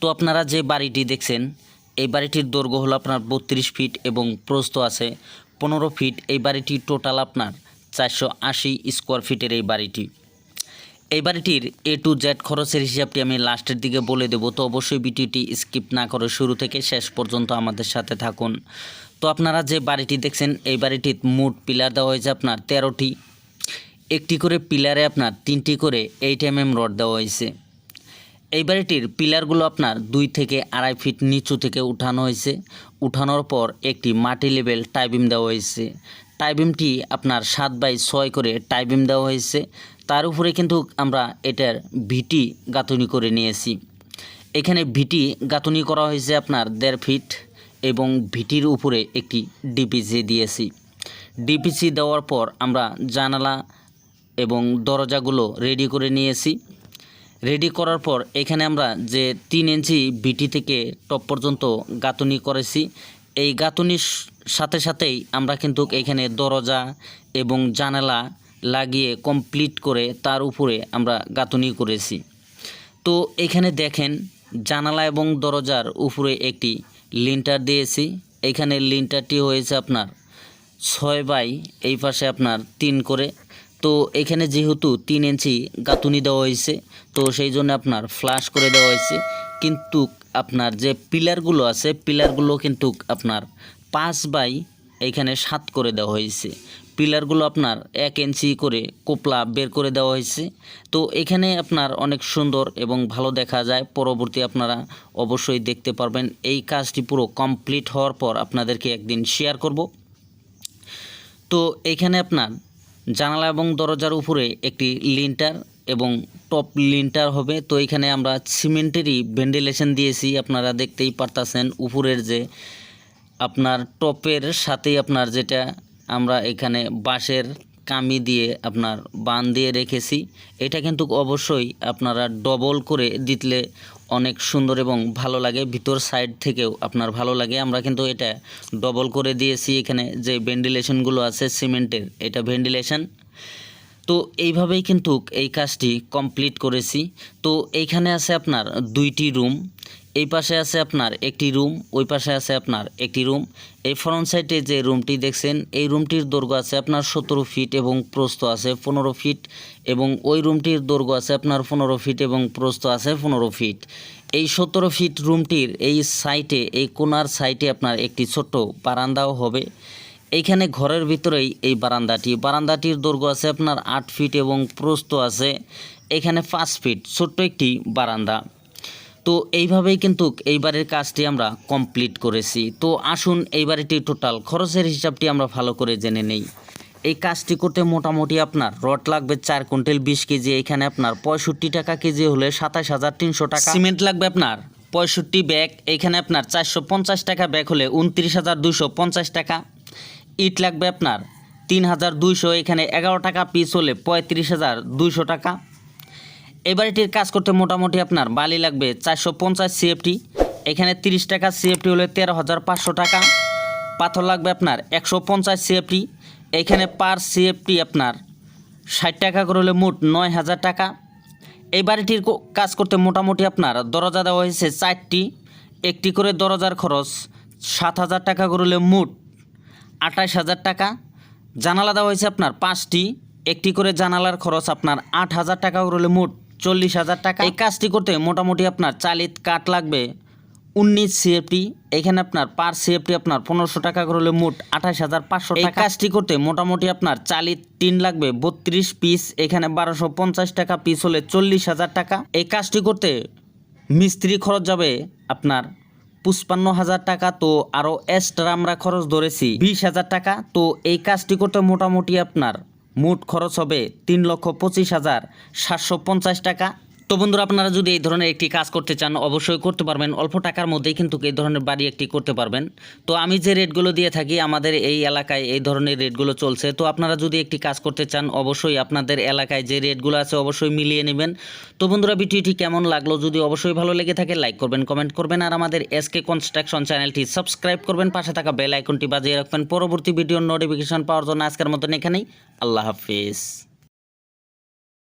তো আপনারা যে বাড়িটি দেখছেন, এই বাড়িটির দৈর্ঘ্য হলো আপনার বত্রিশ ফিট এবং প্রস্থ আছে পনেরো ফিট। এই বাড়িটি টোটাল আপনার চারশো আশি স্কোয়ার ফিটের এই বাড়িটি। এই বাড়িটির এ টু জেড খরচের হিসাবটি আমি লাস্টের দিকে বলে দেবো, তো অবশ্যই ভিডিওটি স্কিপ না করে শুরু থেকে শেষ পর্যন্ত আমাদের সাথে থাকুন। তো আপনারা যে বাড়িটি দেখছেন, এই বাড়িটির মোট পিলার দেওয়া হয়েছে আপনার তেরোটি। একটি করে পিলারে আপনার তিনটি করে এইট এম এম রড দেওয়া হয়েছে। এই বাড়িটির পিলারগুলো আপনার দুই থেকে আড়াই ফিট নিচু থেকে উঠানো হয়েছে। উঠানোর পর একটি মাটি লেভেল টাইবিম দেওয়া হয়েছে। টাইবিমটি আপনার সাত বাই ছয় করে টাইবিম দেওয়া হয়েছে। তার উপরে কিন্তু আমরা এটার ভিটি গাঁথনি করে নিয়েছি। এখানে ভিটি গাঁথনি করা হয়েছে আপনার দেড় ফিট এবং ভিটির উপরে একটি ডিপিসি দিয়েছি। ডিপিসি দেওয়ার পর আমরা জানালা এবং দরজাগুলো রেডি করে নিয়েছি। রেডি করার পর এখানে আমরা যে তিন ইঞ্চি বিটি থেকে টপ পর্যন্ত গাঁথনি করেছি। এই গাঁথনির সাথে সাথেই আমরা কিন্তু এখানে দরজা এবং জানালা লাগিয়ে কমপ্লিট করে তার উপরে আমরা গাঁথনি করেছি। তো এখানে দেখেন, জানালা এবং দরজার উপরে একটি লিন্টার দিয়েছি। এখানে লিন্টারটি হয়েছে আপনার ছয় বাই, এই পাশে আপনার তিন করে। তো এখানে যেহেতু তিন ইঞ্চি গাঁথুনি দেওয়া হয়েছে, তো সেই জন্য আপনার ফ্লাশ করে দেওয়া হয়েছে। কিন্তু আপনার যে পিলারগুলো আছে, পিলারগুলো কিন্তু আপনার পাঁচ বাই এখানে সাত করে দেওয়া হয়েছে। পিলারগুলো আপনার এক ইঞ্চি করে কোপলা বের করে দেওয়া হয়েছে। তো এখানে আপনার অনেক সুন্দর এবং ভালো দেখা যায়। পরবর্তী আপনারা অবশ্যই দেখতে পারবেন। এই কাজটি পুরো কমপ্লিট হওয়ার পর আপনাদেরকে একদিন শেয়ার করব। তো এখানে আপনার জানালা এবং দরজার উপরে একটি লিন্টার এবং টপ লিন্টার হবে। তো এখানে আমরা সিমেন্টেরই ভেন্টিলেশন দিয়েছি, আপনারা দেখতেই পারতাছেন উপরের যে আপনার টপের সাথেই আপনার যেটা আমরা এখানে বাঁশের কামি দিয়ে আপনার বান দিয়ে রেখেছি। এটা কিন্তু অবশ্যই আপনারা ডবল করে দিতলে অনেক সুন্দর এবং ভালো লাগে। ভিতর সাইড থেকেও আপনার ভালো লাগে। আমরা কিন্তু এটা ডবল করে দিয়েছি। এখানে যে ভেন্টিলেশনগুলো আছে, সিমেন্টের, এটা ভেন্টিলেশন তো এইভাবেই কিন্তু এই কাজটি কমপ্লিট করেছি। তো এইখানে আছে আপনার দুইটি রুম এই পাশে আছে আপনার একটি রুম, ওই পাশে আছে আপনার একটি রুম। এই ফ্রন্ট সাইডে যে রুমটি দেখছেন, এই রুমটির দৈর্ঘ্য আছে আপনার সতেরো ফিট এবং প্রস্থ আছে পনেরো ফিট এবং ওই রুমটির দৈর্ঘ্য আছে আপনার পনেরো ফিট এবং প্রস্থ আছে পনেরো ফিট এই সতেরো ফিট রুমটির এই সাইটে এই কোনার সাইটে আপনার একটি ছোট্ট বারান্দাও হবে। এইখানে ঘরের ভিতরেই এই বারান্দাটি, বারান্দাটির দৈর্ঘ্য আছে আপনার আট ফিট এবং প্রস্থ আছে। এখানে পাঁচ ফিট ছোট্ট একটি বারান্দা। তো এইভাবেই কিন্তু এই বাড়ির কাজটি আমরা কমপ্লিট করেছি। তো আসুন এই টোটাল খরচের হিসাবটি আমরা ভালো করে জেনে নেই। এই কাজটি করতে মোটামুটি আপনার রড লাগবে চার কুইন্টাল বিশ কেজি, এখানে আপনার পঁয়ষট্টি টাকা কেজি হলে সাতাশ হাজার তিনশো টাকা। সিমেন্ট লাগবে আপনার পঁয়ষট্টি ব্যাগ, এখানে আপনার চারশো পঞ্চাশ টাকা ব্যাগ হলে উনত্রিশ হাজার দুশো পঞ্চাশ টাকা। ইট লাগবে আপনার তিন হাজার দুইশো, এখানে এগারো টাকা পিস হলে পঁয়ত্রিশ হাজার দুইশো টাকা। এই বাড়িটির কাজ করতে মোটামুটি আপনার বালি লাগবে চারশো পঞ্চাশ সিএফটি এখানে তিরিশ টাকা সিএফটি হলে তেরো হাজার পাঁচশো টাকা। পাথর লাগবে আপনার একশো পঞ্চাশ সিএফটি এখানে পার সিএফটি আপনার ষাট টাকা করে হলে মোট নয় হাজার টাকা। এই বাড়িটির কাজ করতে মোটামুটি আপনার দরজা দেওয়া হয়েছে চারটি। একটি করে দরজার খরচ সাত হাজার টাকা করে হলে মোট আঠাশ হাজার টাকা। জানালা দেওয়া হয়েছে আপনার পাঁচটি। একটি করে জানালার খরচ আপনার আট হাজার টাকা করলে মোট চল্লিশ হাজার টাকা। এই কাজটি করতে মোটামুটি আপনার চালিত কাঠ লাগবে। উনিশ সিএফটি এখানে আপনার পার সিএফটি আপনার পনেরোশো টাকা করলে মোট আঠাশ হাজার পাঁচশো টাকা। এই কাজটি করতে মোটামুটি আপনার চালিত টিন লাগবে বত্রিশ পিস এখানে বারোশো পঞ্চাশ টাকা পিস হলে চল্লিশ হাজার টাকা। এই কাজটি করতে মিস্ত্রি খরচ যাবে আপনার পুষ্পান্ন হাজার টাকা তো আরও এক্সট্রা আমরা খরচ ধরেছি বিশ হাজার টাকা। তো এই কাজটি করতে মোটামুটি আপনার মোট খরচ হবে তিন লক্ষ পঁচিশ হাজার সাতশো পঞ্চাশ টাকা। তো বন্ধুরা, আপনারা যদি এই ধরনের একটি কাজ করতে চান, অবশ্যই করতে পারবেন। অল্প টাকার মধ্যেই কিন্তু এই ধরনের বাড়ি একটি করতে পারবেন। তো আমি যে রেটগুলো দিয়ে থাকি, আমাদের এই এলাকায় এই ধরনের রেটগুলো চলছে। তো আপনারা যদি একটি কাজ করতে চান, অবশ্যই আপনাদের এলাকায় যে রেটগুলো আছে, অবশ্যই মিলিয়ে নেবেন। তো বন্ধুরা, ভিডিওটি কেমন লাগল? যদি অবশ্যই ভালো লেগে থাকে, লাইক করবেন, কমেন্ট করবেন, আর আমাদের এসকে কনস্ট্রাকশন চ্যানেলটি সাবস্ক্রাইব করবেন। পাশে থাকা বেল আইকনটি বাজিয়ে রাখবেন। পরবর্তী ভিডিওর নোটিফিকেশন পাওয়ার জন্য আজকের মতন এখানেই। আল্লাহ হাফিজ।